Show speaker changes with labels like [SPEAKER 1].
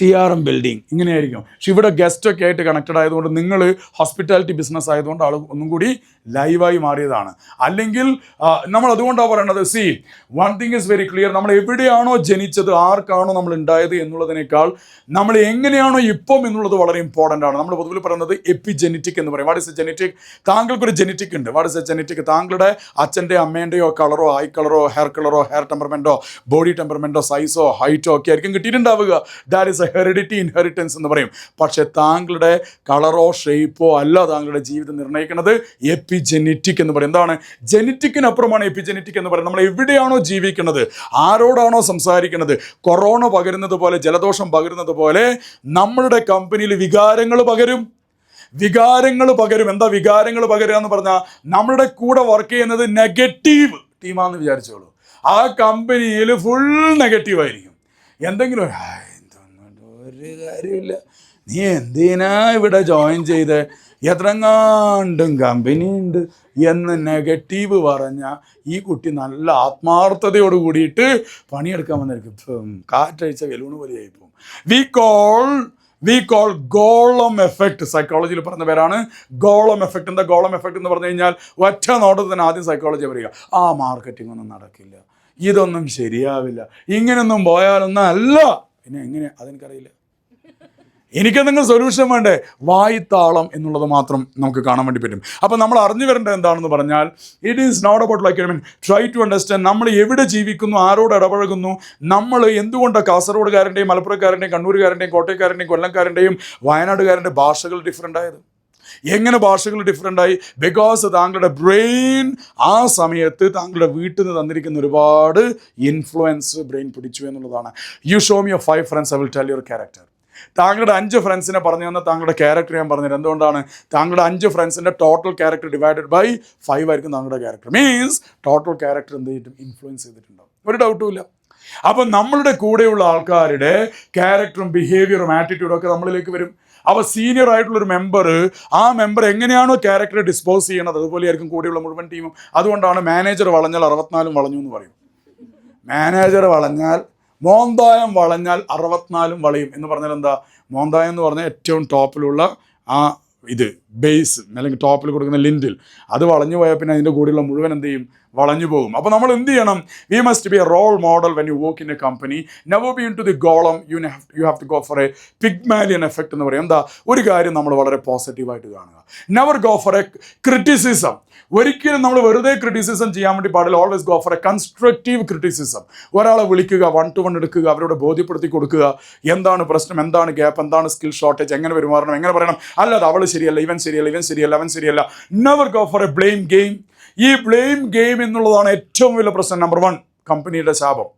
[SPEAKER 1] C R M building ഇങ്ങനെയായിരിക്കും. പക്ഷെ ഇവിടെ ഗസ്റ്റ് ഒക്കെ ആയിട്ട് കണക്റ്റഡ് ആയതുകൊണ്ട് നിങ്ങൾ ഹോസ്പിറ്റാലിറ്റി ബിസിനസ് ആയതുകൊണ്ട് ആൾ ഒന്നും കൂടി ലൈവായി മാറിയതാണ്. അല്ലെങ്കിൽ നമ്മൾ അതുകൊണ്ടാണ് പറയണത് see one thing is very clear നമ്മൾ എവിടെയാണോ ജനിച്ചത് ആർക്കാണോ നമ്മൾ ഉണ്ടായത് എന്നുള്ളതിനേക്കാൾ നമ്മൾ എങ്ങനെയാണോ ഇപ്പം എന്നുള്ളത് വളരെ ഇമ്പോർട്ടന്റ് ആണ്. നമ്മൾ പൊതുവിൽ പറയുന്നത് എപ്പിജെനറ്റിക് എന്ന് പറയും. വാട്ട് ഇസ് എ ജെനറ്റിക് താങ്കൾക്കൊരു ജെനറ്റിക് ഉണ്ട്. വാട്ട് ഇസ് എ ജെനറ്റിക് താങ്കളുടെ അച്ഛന്റെ അമ്മേന്റെയോ കളറോ ഐ കളറോ ഹെയർ കളറോ ഹെയർ ടെമ്പർമെന്റോ ബോഡി ടെമ്പർമെന്റോ സൈസോ ഹൈറ്റോ ഒക്കെ ആയിരിക്കും കിട്ടിയിട്ടുണ്ടാവുക. That is a heredity inheritance എന്ന് പറയും. പക്ഷേ താങ്കളുടെ കളറോ ഷേപ്പോ അല്ല താങ്കളുടെ ജീവിതം നിർണയിക്കുന്നത് എപ്പിജെനറ്റിക് എന്ന് പറയും. എന്താണ്? ജെനറ്റിക്കിനപ്പുറമാണ് എപ്പിജെനറ്റിക് എന്ന് പറയുന്നത്. നമ്മൾ എവിടെയാണോ ജീവിക്കുന്നത് ആരോടാണോ സംസാരിക്കുന്നത് കൊറോണ പകരുന്നത് പോലെ ജലദോഷം പകരുന്നത് പോലെ നമ്മളുടെ കമ്പനിയിൽ വികാരങ്ങൾ പകരും. വികാരങ്ങൾ പകരും. എന്താ വികാരങ്ങൾ പകരുക എന്ന് പറഞ്ഞാൽ നമ്മളുടെ കൂടെ വർക്ക് ചെയ്യുന്നത് നെഗറ്റീവ് ടീമാണെന്ന് വിചാരിച്ചോളൂ. ആ കമ്പനിയിൽ ഫുൾ നെഗറ്റീവ് ആയിരിക്കും. എന്തെങ്കിലും ഒരു, "ആ, ഇതൊന്നും ഒരു കാര്യമില്ല നീ എന്തിനാ ഇവിടെ ജോയിൻ ചെയ്ത്? എത്രങ്ങാണ്ടും കമ്പനി ഉണ്ട് എന്ന് നെഗറ്റീവ് പറഞ്ഞ ഈ കുട്ടി നല്ല ആത്മാർത്ഥതയോട് കൂടിയിട്ട് പണിയെടുക്കാൻ വന്നിരിക്കും. കാറ്റഴിച്ച വെലൂണ് പോലെയായി പോകും we call we call Golem effect സൈക്കോളജിയിൽ പറഞ്ഞ പേരാണ്. ഗോളം എഫക്റ്റ് എന്താ ഗോളം എഫക്റ്റ് എന്ന് പറഞ്ഞു കഴിഞ്ഞാൽ ഒറ്റ നോട്ടത്തിൽ തന്നെ ആദ്യം സൈക്കോളജി പറയുക. ആ മാർക്കറ്റിംഗ് ഒന്നും നടക്കില്ല. ഇതൊന്നും ശരിയാവില്ല. ഇങ്ങനെയൊന്നും പോയാലൊന്നും അല്ല. പിന്നെ എങ്ങനെ? അതെനിക്കറിയില്ല. എനിക്കെന്തെങ്കിലും സൊല്യൂഷൻ വേണ്ടേ? വായിത്താളം എന്നുള്ളത് മാത്രം നമുക്ക് കാണാൻ വേണ്ടി പറ്റും. അപ്പോൾ നമ്മൾ അറിഞ്ഞു വരേണ്ടത് എന്താണെന്ന് പറഞ്ഞാൽ it is not about like I mean try to understand നമ്മൾ എവിടെ ജീവിക്കുന്നു ആരോട് ഇടപഴകുന്നു നമ്മൾ എന്തുകൊണ്ട് കാസർഗോഡുകാരന്റെയും മലപ്പുറക്കാരന്റെയും കണ്ണൂരുകാരന്റെയും കോട്ടയക്കാരന്റെയും കൊല്ലംകാരന്റെയും വയനാടുകാരന്റെ ഭാഷകൾ ഡിഫറെന്റ് ആയത്? എങ്ങനെ ഭാഷകൾ ഡിഫറെന്റ് ആയി? ബിക്കോസ് താങ്കളുടെ ബ്രെയിൻ ആ സമയത്ത് താങ്കളുടെ വീട്ടിൽ നിന്ന് തന്നിരിക്കുന്ന ഒരുപാട് ഇൻഫ്ലുവൻസ് ബ്രെയിൻ പിടിച്ചു എന്നുള്ളതാണ്. You show me your five friends I will tell your character താങ്കളുടെ അഞ്ച് ഫ്രണ്ട്സിനെ പറഞ്ഞു തന്ന താങ്കളുടെ ക്യാരക്ടർ ഞാൻ പറഞ്ഞത് എന്തുകൊണ്ടാണ്? താങ്കളുടെ അഞ്ച് ഫ്രണ്ട്സിന്റെ total character divided by five ആയിരിക്കും താങ്കളുടെ ക്യാരക്ടർ മീൻസ് ടോട്ടൽ ക്യാരക്ടർ എന്ത് ചെയ്തിട്ടും ഇൻഫ്ലുവൻസ് ചെയ്തിട്ടുണ്ടാവും. ഒരു ഡൗട്ടും ഇല്ല. അപ്പം നമ്മളുടെ കൂടെയുള്ള ആൾക്കാരുടെ ക്യാരക്ടറും ബിഹേവിയറും ആറ്റിറ്റ്യൂഡും ഒക്കെ നമ്മളിലേക്ക് വരും. അപ്പോൾ സീനിയർ ആയിട്ടുള്ള ഒരു മെമ്പർ ആ മെമ്പർ എങ്ങനെയാണോ ക്യാരക്ടറെ ഡിസ്പോസ് ചെയ്യണത്? അതുപോലെയായിരിക്കും കൂടെയുള്ള മുഴുവൻ ടീമും അതുകൊണ്ടാണ് മാനേജർ വളഞ്ഞാൽ അറുപത്തിനാലും വളഞ്ഞു എന്ന് പറയും. മാനേജർ വളഞ്ഞാൽ മോന്തായം വളഞ്ഞാൽ അറുപത്തിനാലും വളയും എന്ന് പറഞ്ഞാൽ എന്താ? മോന്തായം എന്ന് പറഞ്ഞാൽ ഏറ്റവും ടോപ്പിലുള്ള ആ ഇത്. ബേസ് അല്ലെങ്കിൽ ടോപ്പിൽ കൊടുക്കുന്ന ലിൻഡിൽ അത് വളഞ്ഞു പോയാൽ പിന്നെ അതിന്റെ കൂടെയുള്ള മുഴുവൻ എന്ത് ചെയ്യും? വളഞ്ഞു പോകും. അപ്പോൾ നമ്മൾ എന്ത് ചെയ്യണം? We must be a role model when you work in a company never be into the Golem you you have to go for a Pygmalion effect എന്ന് പറയും. എന്താ? ഒരു കാര്യം നമ്മൾ വളരെ പോസിറ്റീവായിട്ട് കാണുക. Never go for a criticism ഒരിക്കലും നമ്മൾ വെറുതെ ക്രിറ്റിസിസം ചെയ്യാൻ വേണ്ടി പാടില്ല. Always go for a constructive criticism ഒരാളെ വിളിക്കുക വൺ ടു വൺ എടുക്കുക അവരോട് ബോധ്യപ്പെടുത്തി കൊടുക്കുക. എന്താണ് പ്രശ്നം? എന്താണ് ഗ്യാപ്പ് എന്താണ് സ്കിൽ ഷോർട്ടേജ് എങ്ങനെ പെരുമാറണം? എങ്ങനെ പറയണം? അല്ലാതെ അവൾ ശരിയല്ല. ഇവൻ ശരിയല്ല ഇവൻ ശരിയല്ല അവൻ ശരിയല്ല. Never go for a blame game ഈ ബ്ലെയിം ഗെയിം എന്നുള്ളതാണ് ഏറ്റവും വലിയ പ്രശ്നം. നമ്പർ വൺ കമ്പനിയുടെ ശാപം.